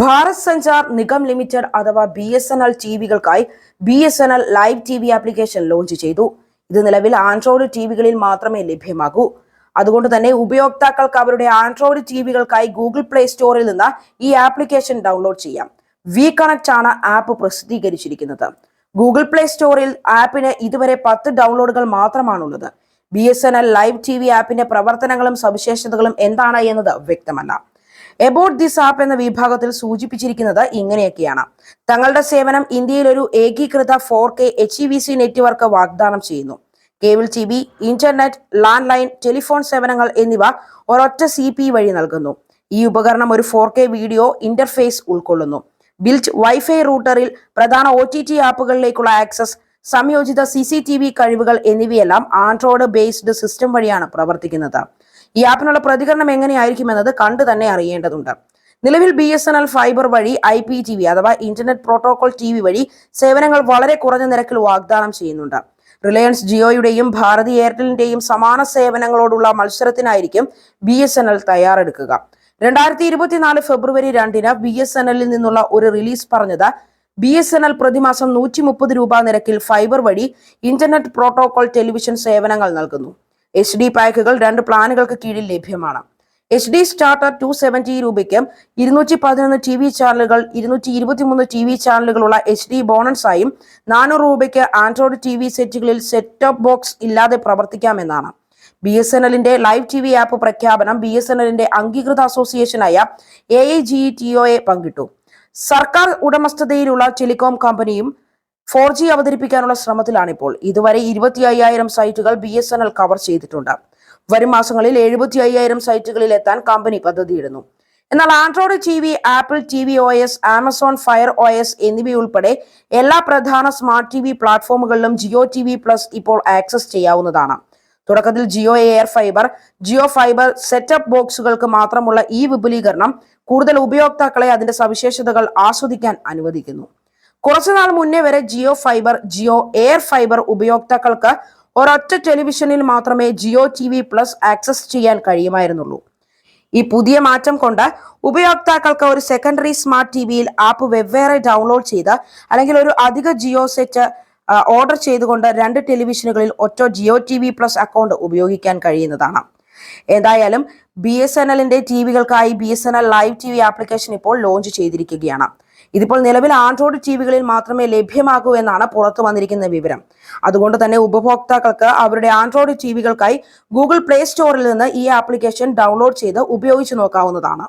Bharat Sanchar Nigam limited അഥവാ B S N L T വികൾക്കായി B S N L live T V application launch ചെയ്തു. ഇത് നിലവിൽ Android T വികളിൽ മാത്രമേ ലഭ്യമാകൂ. അതുകൊണ്ട് തന്നെ ഉപയോക്താക്കൾക്ക് അവരുടെ ആൻഡ്രോയിഡ് ടി വികൾക്കായി ഗൂഗിൾ പ്ലേ സ്റ്റോറിൽ നിന്ന് ഈ ആപ്ലിക്കേഷൻ ഡൗൺലോഡ് ചെയ്യാം. വി കണക്ട് ആണ് ആപ്പ് പ്രസിദ്ധീകരിച്ചിരിക്കുന്നത്. ഗൂഗിൾ പ്ലേ സ്റ്റോറിൽ ആപ്പിന് ഇതുവരെ പത്ത് ഡൗൺലോഡുകൾ മാത്രമാണുള്ളത്. B S N L live T V ആപ്പിന്റെ പ്രവർത്തനങ്ങളും സവിശേഷതകളും എന്താണ് എന്നത് വ്യക്തമല്ല. എബൌട്ട് ദിസ് ആപ്പ് എന്ന വിഭാഗത്തിൽ സൂചിപ്പിച്ചിരിക്കുന്നത് ഇങ്ങനെയൊക്കെയാണ്. തങ്ങളുടെ സേവനം ഇന്ത്യയിൽ ഒരു ഏകീകൃത four K H E V C network വാഗ്ദാനം ചെയ്യുന്നു. Cable T V internet landline telephone സേവനങ്ങൾ എന്നിവ ഒരൊറ്റ സി പി വഴി നൽകുന്നു. ഈ ഉപകരണം ഒരു ഫോർ കെ വീഡിയോ ഇന്റർഫേസ് ഉൾക്കൊള്ളുന്നു. ബിൽറ്റ് വൈഫൈ റൂട്ടറിൽ പ്രധാന ഒ ടി ടി ആപ്പുകളിലേക്കുള്ള ആക്സസ് സംയോജിത സി സി ടി വി കഴിവുകൾ എന്നിവയെല്ലാം ആൻഡ്രോയിഡ് ബേസ്ഡ് സിസ്റ്റം വഴിയാണ് പ്രവർത്തിക്കുന്നത്. ഈ ആപ്പിനുള്ള പ്രതികരണം എങ്ങനെയായിരിക്കുമെന്നത് കണ്ടു തന്നെ അറിയേണ്ടതുണ്ട്. നിലവിൽ B S N L fibre വഴി ഐ പി ടി വി അഥവാ ഇന്റർനെറ്റ് പ്രോട്ടോകോൾ ടി വി വഴി സേവനങ്ങൾ വളരെ കുറഞ്ഞ നിരക്കിൽ വാഗ്ദാനം ചെയ്യുന്നുണ്ട്. റിലയൻസ് ജിയോയുടെയും ഭാരതി എയർടെലിന്റെയും സമാന സേവനങ്ങളോടുള്ള മത്സരത്തിനായിരിക്കും ബി എസ് എൻ എൽ തയ്യാറെടുക്കുക. രണ്ടായിരത്തി ഇരുപത്തിനാല് ഫെബ്രുവരി രണ്ടിന് ബി എസ് എൻ എല്ലിൽ നിന്നുള്ള ഒരു റിലീസ് പറഞ്ഞത് ബി എസ് എൻ എൽ പ്രതിമാസം നൂറ്റി മുപ്പത് രൂപ നിരക്കിൽ ഫൈബർ വഴി ഇന്റർനെറ്റ് പ്രോട്ടോകോൾ ടെലിവിഷൻ സേവനങ്ങൾ നൽകുന്നു. എച്ച് ഡി പാക്കുകൾ രണ്ട് പ്ലാനുകൾക്ക് കീഴിൽ ലഭ്യമാണ്. H D starter two seventy രൂപയ്ക്ക് ഇരുന്നൂറ്റി പതിനൊന്ന് ടി വി ചാനലുകൾ ഇരുന്നൂറ്റി ഇരുപത്തിമൂന്ന് ടി വി ചാനലുകളുള്ള എച്ച് ഡി ബോണസായും നാനൂറ് രൂപയ്ക്ക് ആൻഡ്രോയിഡ് ടി വി സെറ്റുകളിൽ സെറ്റ് ടോപ്പ് ബോക്സ് ഇല്ലാതെ പ്രവർത്തിക്കാമെന്നാണ്. ബി എസ് എൻ എല്ലിന്റെ ലൈവ് ടി വി ആപ്പ് പ്രഖ്യാപനം ബി എസ് എൻ എല്ലിന്റെ അംഗീകൃത അസോസിയേഷനായ A I G T O പങ്കിട്ടു. സർക്കാർ ഉടമസ്ഥതയിലുള്ള ടെലികോം കമ്പനിയും ഫോർ ജി അവതരിപ്പിക്കാനുള്ള ശ്രമത്തിലാണിപ്പോൾ. ഇതുവരെ ഇരുപത്തി അയ്യായിരം സൈറ്റുകൾ B S N L cover ചെയ്തിട്ടുണ്ട്. വരും മാസങ്ങളിൽ എഴുപത്തി അയ്യായിരം സൈറ്റുകളിൽ എത്താൻ കമ്പനി പദ്ധതിയിടുന്നു. എന്നാൽ Android T V Apple T V O S Amazon fire O S എന്നിവയുൾപ്പെടെ എല്ലാ പ്രധാന സ്മാർട്ട് ടി വി പ്ലാറ്റ്ഫോമുകളിലും ജിയോ ടി വി പ്ലസ് ഇപ്പോൾ ആക്സസ് ചെയ്യാവുന്നതാണ്. തുടക്കത്തിൽ Jio air fibre Jio fibre setup ബോക്സുകൾക്ക് മാത്രമുള്ള ഈ വിപുലീകരണം കൂടുതൽ ഉപയോക്താക്കളെ അതിന്റെ സവിശേഷതകൾ ആസ്വദിക്കാൻ അനുവദിക്കുന്നു. കുറച്ചുനാൾ മുന്നേ വരെ Jio fibre Jio air fibre ഉപയോക്താക്കൾക്ക് ഒരൊറ്റ ടെലിവിഷനിൽ മാത്രമേ Jio T V plus access ചെയ്യാൻ കഴിയുമായിരുന്നുള്ളൂ. ഈ പുതിയ മാറ്റം കൊണ്ട് ഉപയോക്താക്കൾക്ക് ഒരു സെക്കൻഡറി സ്മാർട്ട് ടി വിയിൽ ആപ്പ് വെവ്വേറെ ഡൗൺലോഡ് ചെയ്ത് അല്ലെങ്കിൽ ഒരു അധിക ജിയോ സെറ്റ് ഓർഡർ ചെയ്തുകൊണ്ട് രണ്ട് ടെലിവിഷനുകളിൽ ഒറ്റ Jio T V plus account ഉപയോഗിക്കാൻ കഴിയുന്നതാണ്. എന്തായാലും ബി എസ് എൻ എല്ലിന്റെ T വികൾക്കായി B S N L live T V application ഇപ്പോൾ ലോഞ്ച് ചെയ്തിരിക്കുകയാണ്. ഇതിപ്പോൾ നിലവിൽ ആൻഡ്രോയിഡ് ടി വികളിൽ മാത്രമേ ലഭ്യമാകൂ എന്നാണ് പുറത്തു വന്നിരിക്കുന്ന വിവരം. അതുകൊണ്ട് തന്നെ ഉപഭോക്താക്കൾക്ക് അവരുടെ ആൻഡ്രോയിഡ് ടി വികൾക്കായി ഗൂഗിൾ പ്ലേ സ്റ്റോറിൽ നിന്ന് ഈ ആപ്ലിക്കേഷൻ ഡൗൺലോഡ് ചെയ്ത് ഉപയോഗിച്ചു നോക്കാവുന്നതാണ്.